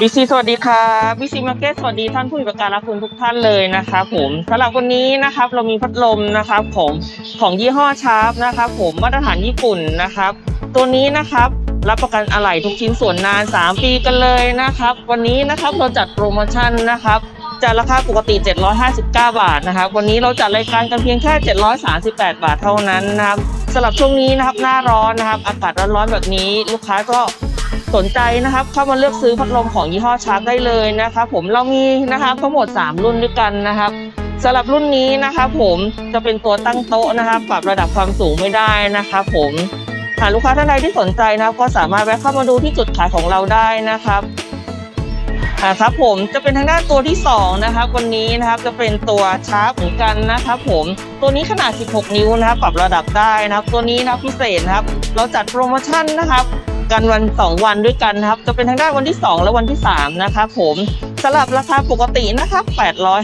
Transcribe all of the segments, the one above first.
บีซีสวัสดีครับบีซีมาร์เก็ตสวัสดีท่านผู้มีประการรับคุณทุกท่านเลยนะครับผมสำหรับวันนี้นะครับเรามีพัดลมนะครับของของยี่ห้อชาร์ปนะครับผมมาตรฐานญี่ปุ่นนะครับ ตัวนี้นะครับรับประกันอะไหล่ทุกชิ้นส่วนนาน 3 ปีกันเลยนะครับ วันนี้นะครับเราจัดโปรโมชั่นนะครับจากราคาปกติ 759 บาทนะครับ วันนี้เราจัดรายการกันเพียงแค่ 738 บาทเท่านั้นนะครับสำหรับช่วงนี้นะครับหน้าร้อนนะครับ อากาศร้อนๆแบบนี้ ลูกค้าก็ สนใจนะครับเข้ามาเลือกซื้อพัดลมของยี่ห้อชาร์กได้เลยนะครับผมเรามีนะครับทั้งหมด 3 รุ่นด้วยกันนะครับสำหรับรุ่นนี้นะครับผมจะเป็นตัวตั้งโต๊ะนะครับปรับระดับความสูงไม่ได้นะครับผมหากลูกค้าท่านใดที่สนใจนะครับ ก็สามารถแวะเข้ามาดูที่จุดขายของเราได้นะครับอ่าครับผมจะเป็นทางด้านตัวที่ 2 นะครับวันนี้นะครับจะเป็นตัวชาร์กเหมือนกันนะครับผมตัวนี้ขนาด 16 นิ้วนะครับปรับระดับได้นะครับ ตัวนี้นะพิเศษนะครับ เราจัดโปรโมชั่นนะครับ กันวัน 2 วันด้วยกันครับ จะเป็นทางด้านวันที่ 2 และวันที่ 3 นะครับผมสำหรับราคาปกตินะครับ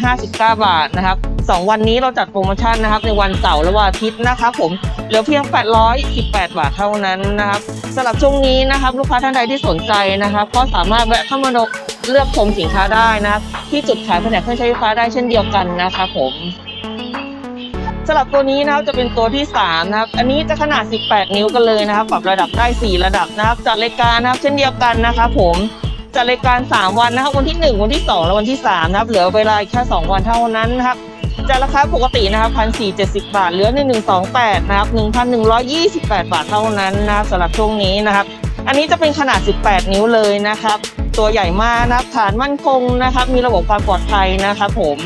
859 บาทนะครับ 2 วันนี้เราจัดโปรโมชั่นนะครับ ในวันเสาร์และวันอาทิตย์นะครับผมเหลือเพียง 818 บาทเท่านั้นนะครับสำหรับช่วงนี้นะครับ ลูกค้าท่านใดที่สนใจนะครับ ก็สามารถแวะเข้ามาเลือกชมสินค้าได้นะครับ ที่จุดขายแผนกเครื่องใช้ไฟฟ้าได้เช่นเดียวกันนะครับผม สำหรับตัวนี้นะครับจะเป็นตัวที่3นะครับ อันนี้จะขนาด 18 นิ้วกันเลยนะครับ ปรับระดับได้ 4 ระดับนะครับ จัดรายการนะครับ เช่นเดียวกันนะครับผมจัดรายการ 3 วันนะครับ วันที่ 1 วันที่ 2 และวันที่ 3 นะครับ เหลือเวลาแค่2วันเท่านั้นนะครับจากราคาปกตินะครับ1,470บาท เหลือ1128นะครับ1,128บาทเท่านั้นนะครับสำหรับช่วงนี้นะครับ อันนี้จะเป็นขนาด18นิ้วเลยนะครับ ตัวใหญ่มากนะครับฐานมั่นคงนะครับ มีระบบความปลอดภัยนะครับผม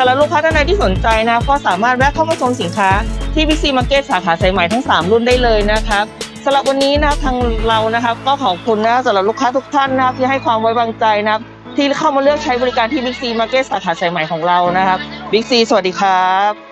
สำหรับลูกค้าท่านใดที่สนใจนะก็สามารถแวะเข้ามาชมสินค้าที่ Big C Market สาขาสายใหม่ทั้ง 3 รุ่นได้เลยนะครับสำหรับวันนี้นะทางเรานะครับ ก็ขอบคุณนะสำหรับลูกค้าทุกท่านนะที่ให้ความไว้วางใจนะที่เข้ามาเลือกใช้บริการที่ Big C Market สาขาสายใหม่ของเรานะครับ Big C สวัสดีครับ